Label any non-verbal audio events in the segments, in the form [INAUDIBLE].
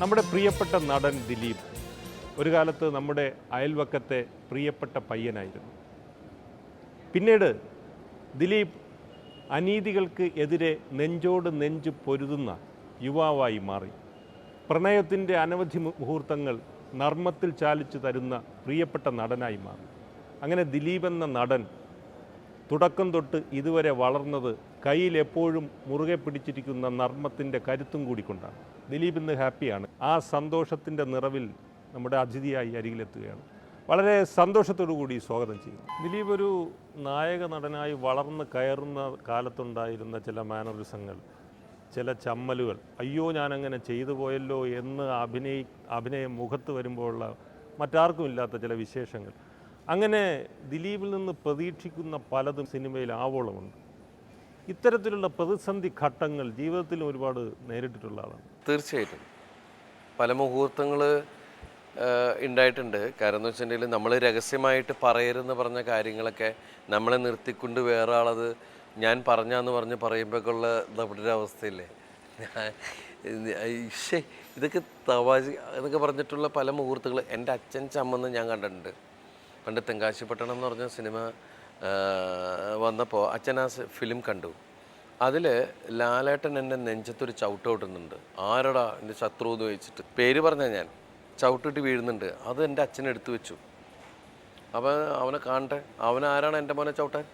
നമ്മുടെ പ്രിയപ്പെട്ട നടൻ ദിലീപ് ഒരു കാലത്ത് നമ്മുടെ അയൽവക്കത്തെ പ്രിയപ്പെട്ട പയ്യനായിരുന്നു. പിന്നീട് ദിലീപ് അനീതികൾക്ക് എതിരെ നെഞ്ചോട് നെഞ്ച് പൊരുതുന്ന യുവാവായി മാറി. പ്രണയത്തിന്റെ അനവധി മുഹൂർത്തങ്ങൾ നർമ്മത്തിൽ ചാലിച്ചു തരുന്ന പ്രിയപ്പെട്ട നടനായി മാറി. അങ്ങനെ ദിലീപ് എന്ന നടൻ തുടക്കം തൊട്ട് ഇതുവരെ വളർന്നത് കയ്യിൽ എപ്പോഴും മുറുകെ പിടിച്ചിരിക്കുന്ന നർമ്മത്തിന്റെ കരുത്തും കൂടിക്കൊണ്ടാണ് ദിലീപ് ഇന്ന് ഹാപ്പിയാണ്. ആ സന്തോഷത്തിന്റെ നിറവിൽ നമ്മുടെ അതിഥിയായി അരികിലെത്തുകയാണ്. വളരെ കൂടി സ്വാഗതം ചെയ്യുന്നു. ദിലീപ് ഒരു നായക നടനായി വളർന്ന് കയറുന്ന കാലത്തുണ്ടായിരുന്ന ചില മാനറിസങ്ങൾ ചില ചമ്മലുകൾ. അയ്യോ ഞാനങ്ങനെ ചെയ്തു പോയല്ലോ എന്ന് അഭിനയി അഭിനയം മുഖത്ത് വരുമ്പോഴുള്ള മറ്റാർക്കും ഇല്ലാത്ത ചില വിശേഷങ്ങൾ. അങ്ങനെ ദിലീപിൽ നിന്ന് പ്രതീക്ഷിക്കുന്ന പലതും സിനിമയിൽ ആവോളമുണ്ട്. ഇത്തരത്തിലുള്ള പ്രതിസന്ധി ഘട്ടങ്ങൾ ജീവിതത്തിൽ ഒരുപാട് നേരിട്ടിട്ടുള്ള ആളാണ്. തീർച്ചയായിട്ടും. പല മുഹൂർത്തങ്ങൾ ഉണ്ടായിട്ടുണ്ട്. കാരണം എന്ന് വെച്ചിട്ടുണ്ടെങ്കിൽ നമ്മൾ രഹസ്യമായിട്ട് പറയരുതെന്ന് പറഞ്ഞ കാര്യങ്ങളൊക്കെ നമ്മളെ നിർത്തിക്കൊണ്ട് വേറെ ആളത് ഞാൻ പറഞ്ഞാന്ന് പറഞ്ഞ് പറയുമ്പോഴൊക്കെയുള്ള നമ്മുടെ ഒരവസ്ഥയില്ലേ? ഇതൊക്കെ തവാജി എന്നൊക്കെ പറഞ്ഞിട്ടുള്ള പല മുഹൂർത്തങ്ങൾ എന്റെ അച്ഛൻ ചമ്മെന്ന് ഞാൻ കണ്ടിട്ടുണ്ട്. പണ്ട് തെങ്കാശിപ്പട്ടണം എന്ന് പറഞ്ഞ സിനിമ വന്നപ്പോൾ അച്ഛൻ ആ ഫിലിം കണ്ടു. അതിൽ ലാലേട്ടൻ എന്റെ നെഞ്ചത്തൊരു ചവിട്ട് കൊട്ടുന്നുണ്ട്. ആരടാ എന്റെ ശത്രു എന്ന് ചോദിച്ചിട്ട്. പേര് പറഞ്ഞ ഞാൻ. ചവിട്ടിട്ട് വീഴുന്നുണ്ട്. അത് എന്റെ അച്ഛൻ എടുത്തു വെച്ചു. അപ്പം അവനെ കാണട്ടെ. അവൻ ആരാണ് എന്റെ മോനെ ചവിട്ടാൻ?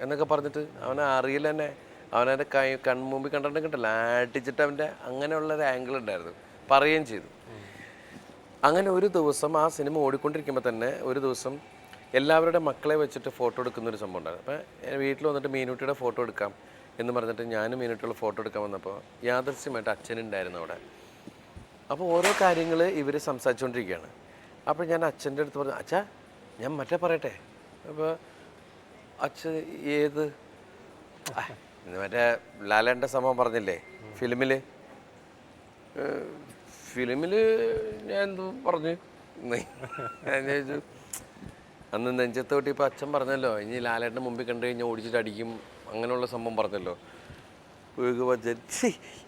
എന്നൊക്കെ പറഞ്ഞിട്ട് അവനെ അറിയില്ല തന്നെ അവനെ കൈ കൺമുമ്പിൽ കണ്ടിട്ട് കിട്ടില്ല ആട്ടിച്ചിട്ട് അവന്റെ അങ്ങനെയുള്ള ഒരു ആംഗിൾ ഉണ്ടായിരുന്നു. പറയുകയും ചെയ്തു. അങ്ങനെ ഒരു ദിവസം ആ സിനിമ ഓടിക്കൊണ്ടിരിക്കുമ്പോൾ തന്നെ ഒരു ദിവസം എല്ലാവരുടെ മക്കളെ വെച്ചിട്ട് ഫോട്ടോ എടുക്കുന്ന ഒരു സംഭവം ഉണ്ടായിരുന്നു. അപ്പോൾ വീട്ടിൽ വന്നിട്ട് മീനുട്ടിയുടെ ഫോട്ടോ എടുക്കാം എന്ന് പറഞ്ഞിട്ട് ഞാനും മീനൂട്ടിയുള്ള ഫോട്ടോ എടുക്കാൻ വന്നപ്പോൾ യാദൃശ്യമായിട്ട് അച്ഛനുണ്ടായിരുന്നു അവിടെ. അപ്പോൾ ഓരോ കാര്യങ്ങൾ ഇവർ സംസാരിച്ചുകൊണ്ടിരിക്കുകയാണ്. അപ്പോൾ ഞാൻ അച്ഛന്റെ അടുത്ത് പറഞ്ഞു അച്ഛാ ഞാൻ മറ്റേ പറയട്ടെ. അപ്പോൾ അച്ഛൻ ഏത്? മറ്റേ ലാലേന്റെ സംഭവം പറഞ്ഞില്ലേ ഫിലിമിൽ ഫിലിമിൽ ഞാൻ പറഞ്ഞു. ഞാൻ ചോദിച്ചു അന്ന് നെഞ്ചത്ത് തൊട്ട് ഇപ്പോൾ അച്ഛൻ പറഞ്ഞല്ലോ ഇനി ലാലേട്ടന്റെ മുമ്പിൽ കണ്ടു കഴിഞ്ഞാൽ ഓടിച്ചിട്ട് അടിക്കും അങ്ങനെയുള്ള സംഭവം പറഞ്ഞല്ലോ. ഭഗവജൻ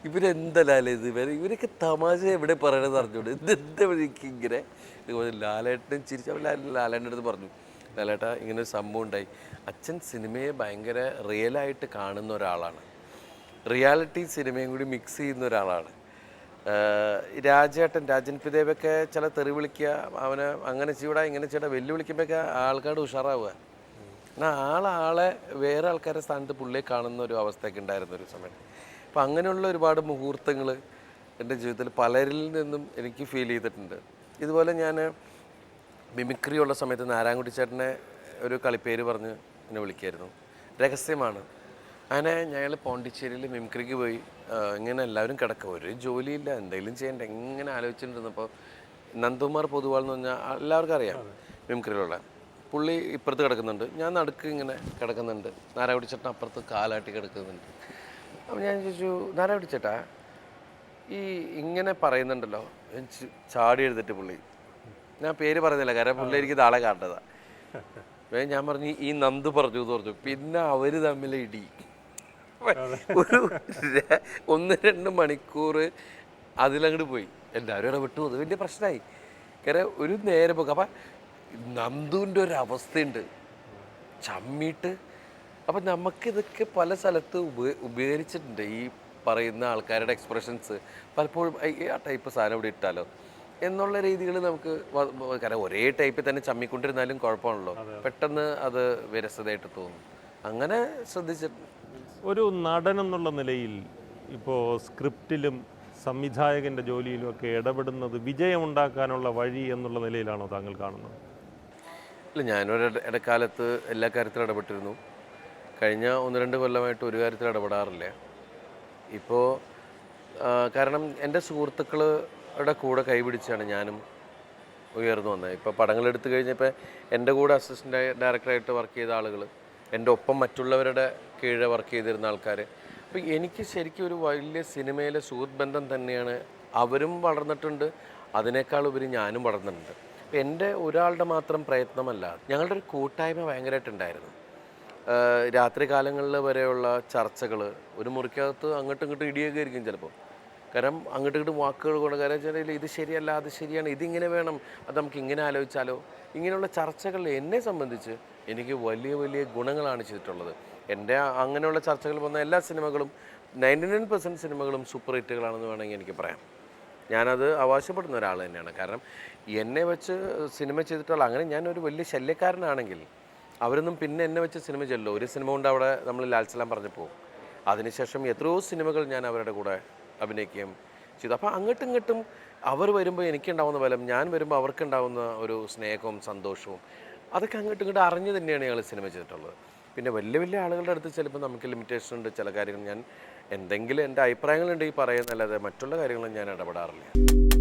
ഇവരെന്താ ലാലേ ഇത്? ഇവർ ഇവരൊക്കെ തമാശ എവിടെ പറയണമെന്ന് അറിഞ്ഞോട്? ഇതെന്താ ഇങ്ങനെ? ലാലേട്ടൻ ചിരിച്ച ലാലേട്ടന്റെ അടുത്ത് പറഞ്ഞു ലാലേട്ട ഇങ്ങനെ ഒരു സംഭവം ഉണ്ടായി. അച്ഛൻ സിനിമയെ ഭയങ്കര റിയലായിട്ട് കാണുന്ന ഒരാളാണ്. റിയാലിറ്റി സിനിമയും കൂടി മിക്സ് ചെയ്യുന്ന ഒരാളാണ്. രാജേട്ടൻ രാജൻ പിതേവൊക്കെ ചില തെറി വിളിക്കുക അവനെ അങ്ങനെ ചെയ്യൂടാ ഇങ്ങനെ ചെയ്യടാ വെല്ലുവിളിക്കുമ്പോഴൊക്കെ ആൾക്കാട് ഉഷാറാവുക. എന്നാൽ ആളാളെ വേറെ ആൾക്കാരുടെ സ്ഥാനത്ത് പുള്ളിയെ കാണുന്ന ഒരു അവസ്ഥയൊക്കെ ഉണ്ടായിരുന്ന ഒരു സമയത്ത്. അപ്പം അങ്ങനെയുള്ള ഒരുപാട് മുഹൂർത്തങ്ങൾ എന്റെ ജീവിതത്തിൽ പലരിൽ നിന്നും എനിക്ക് ഫീൽ ചെയ്തിട്ടുണ്ട്. ഇതുപോലെ ഞാൻ മിമിക്രി ഉള്ള സമയത്ത് നാരായണകുട്ടി ചേട്ടനെ ഒരു കളിപ്പേര് പറഞ്ഞ് എന്നെ വിളിക്കായിരുന്നു. രഹസ്യമാണ്. അങ്ങനെ ഞങ്ങൾ പോണ്ടിച്ചേരിയിൽ മിംക്രിക്ക് പോയി. ഇങ്ങനെ എല്ലാവരും കിടക്കുക ഒരു ജോലിയില്ല. എന്തെങ്കിലും ചെയ്യണ്ട? എങ്ങനെ ആലോചിച്ചിട്ടുണ്ടിരുന്നപ്പോൾ നന്ദുമാർ പൊതുവാൾ എന്ന് പറഞ്ഞാൽ എല്ലാവർക്കും അറിയാം മിംക്രിയിലുള്ള പുള്ളി ഇപ്പുറത്ത് കിടക്കുന്നുണ്ട്. ഞാൻ നടുക്ക് ഇങ്ങനെ കിടക്കുന്നുണ്ട്. നാരായണ അപ്പുറത്ത് കാലാട്ടി കിടക്കുന്നുണ്ട്. അപ്പം ഞാൻ ചോദിച്ചു നാരായണ ചേട്ടാ ഈ ഇങ്ങനെ പറയുന്നുണ്ടല്ലോ. ചാടി എഴുതിട്ട് പുള്ളി. ഞാൻ പേര് പറയുന്നില്ല കാരണം പുള്ളി എനിക്ക് നാളെ കാട്ടതാണ് [LAUGHS] ഞാൻ പറഞ്ഞു ഈ നന്ദു പറഞ്ഞു എന്ന് പറഞ്ഞു. പിന്നെ അവർ തമ്മിൽ ഇടി. ഒരു ഒന്ന് രണ്ട് മണിക്കൂർ അതിലങ്ങോട്ട് പോയി. എല്ലാവരും ഇടപെട്ടു. അത് വലിയ പ്രശ്നമായി കാരണം ഒരു നേരം പോക്ക്. അപ്പം നന്ദുവിന്റെ ഒരു അവസ്ഥയുണ്ട്. ചമ്മിയിട്ട്. അപ്പം നമുക്കിതൊക്കെ പല സ്ഥലത്ത് ഉപ ഉപകരിച്ചിട്ടുണ്ട്. ഈ പറയുന്ന ആൾക്കാരുടെ എക്സ്പ്രഷൻസ് പലപ്പോഴും ഈ ആ ടൈപ്പ് സാധനം ഇവിടെ ഇട്ടാലോ? എന്നുള്ള രീതികൾ നമുക്ക് കാരണം ഒരേ ടൈപ്പിൽ തന്നെ ചമ്മിക്കൊണ്ടിരുന്നാലും കുഴപ്പമാണല്ലോ. പെട്ടെന്ന് അത് വിരസതയായിട്ട് തോന്നും. അങ്ങനെ ശ്രദ്ധിച്ചിട്ടുണ്ട് ഒരു നടൻ എന്നുള്ള നിലയിൽ ഇപ്പോൾ സ്ക്രിപ്റ്റിലും സംവിധായകന്റെ ജോലിയിലും ഒക്കെ ഇടപെടുന്നത് വിജയമുണ്ടാക്കാനുള്ള വഴി എന്നുള്ള നിലയിലാണോ താങ്കൾ കാണുന്നത്? ഇല്ല ഞാനൊരു ഇട- ഇടക്കാലത്ത് എല്ലാ കാര്യത്തിലും ഇടപെട്ടിരുന്നു. കഴിഞ്ഞ ഒന്ന് രണ്ട് കൊല്ലമായിട്ട് ഒരു കാര്യത്തിൽ ഇടപെടാറില്ല. ഇപ്പോൾ കാരണം എന്റെ സുഹൃത്തുക്കളുടെ കൂടെ കൈപിടിച്ചാണ് ഞാനും ഉയർന്നു വന്നത്. ഇപ്പോൾ പടങ്ങൾ എടുത്തു കഴിഞ്ഞപ്പോൾ എന്റെ കൂടെ അസിസ്റ്റന്റ് ഡയറക്ടറായിട്ട് വർക്ക് ചെയ്ത ആളുകൾ എന്റെ ഒപ്പം മറ്റുള്ളവരുടെ കീഴെ വർക്ക് ചെയ്തിരുന്ന ആൾക്കാർ അപ്പോൾ എനിക്ക് ശരിക്കും ഒരു വലിയ സിനിമയിലെ സുഹൃത്ത് ബന്ധം തന്നെയാണ് അവരും വളർന്നിട്ടുണ്ട്. അതിനേക്കാൾ ഉപരി ഞാനും വളർന്നിട്ടുണ്ട്. അപ്പോൾ എന്റെ ഒരാളുടെ മാത്രം പ്രയത്നമല്ല ഞങ്ങളുടെ ഒരു കൂട്ടായ്മ ഭയങ്കരമായിട്ടുണ്ടായിരുന്നു രാത്രി കാലങ്ങളിൽ വരെയുള്ള ചർച്ചകൾ ഒരു മുറിക്കകത്ത് അങ്ങോട്ടും ഇങ്ങോട്ടും ഇടിയൊക്കെ ആയിരിക്കും ചിലപ്പോൾ കാരണം അങ്ങോട്ട് ഇങ്ങോട്ട് വാക്കുകൾ കൊണ്ട് കാരണം വെച്ചാൽ ഇത് ശരിയല്ല അത് ശരിയാണ് ഇതിങ്ങനെ വേണം അത് നമുക്ക് ഇങ്ങനെ ആലോചിച്ചാലോ? ഇങ്ങനെയുള്ള ചർച്ചകൾ എന്നെ സംബന്ധിച്ച് എനിക്ക് വലിയ വലിയ ഗുണങ്ങളാണ് ചെയ്തിട്ടുള്ളത്. എന്റെ അങ്ങനെയുള്ള ചർച്ചകൾ വന്ന എല്ലാ സിനിമകളും നയന്റി നയൻ പെർസെന്റ് സിനിമകളും സൂപ്പർ ഹിറ്റുകളാണെന്ന് വേണമെങ്കിൽ എനിക്ക് പറയാം. ഞാനത് അവകാശപ്പെടുന്ന ഒരാൾ തന്നെയാണ്. കാരണം എന്നെ വെച്ച് സിനിമ ചെയ്തിട്ടുള്ള അങ്ങനെ ഞാനൊരു വലിയ ശല്യക്കാരനാണെങ്കിൽ അവരൊന്നും പിന്നെ എന്നെ വെച്ച് സിനിമ ചെല്ലോ ഒരു സിനിമ കൊണ്ട് അവിടെ നമ്മൾ ലാൽസലാം പറഞ്ഞു പോകും. അതിനുശേഷം എത്രയോ സിനിമകൾ ഞാൻ അവരുടെ കൂടെ അഭിനയിക്കുകയും ചെയ്തു. അപ്പോൾ അങ്ങോട്ടും ഇങ്ങോട്ടും അവർ വരുമ്പോൾ എനിക്കുണ്ടാവുന്ന ബലം ഞാൻ വരുമ്പോൾ അവർക്കുണ്ടാവുന്ന ഒരു സ്നേഹവും സന്തോഷവും അതൊക്കെ അങ്ങോട്ടും ഇങ്ങോട്ടും അറിഞ്ഞു തന്നെയാണ് ഞങ്ങൾ സിനിമ ചെയ്തിട്ടുള്ളത്. പിന്നെ വലിയ വലിയ ആളുകളുടെ അടുത്ത് ചിലപ്പോൾ നമുക്ക് ലിമിറ്റേഷൻ ഉണ്ട് ചില കാര്യങ്ങൾ ഞാൻ എന്തെങ്കിലും എന്റെ അഭിപ്രായങ്ങളുണ്ടെങ്കിൽ പറയുന്നല്ലാതെ മറ്റുള്ള കാര്യങ്ങളും ഞാൻ ഇടപെടാറില്ല.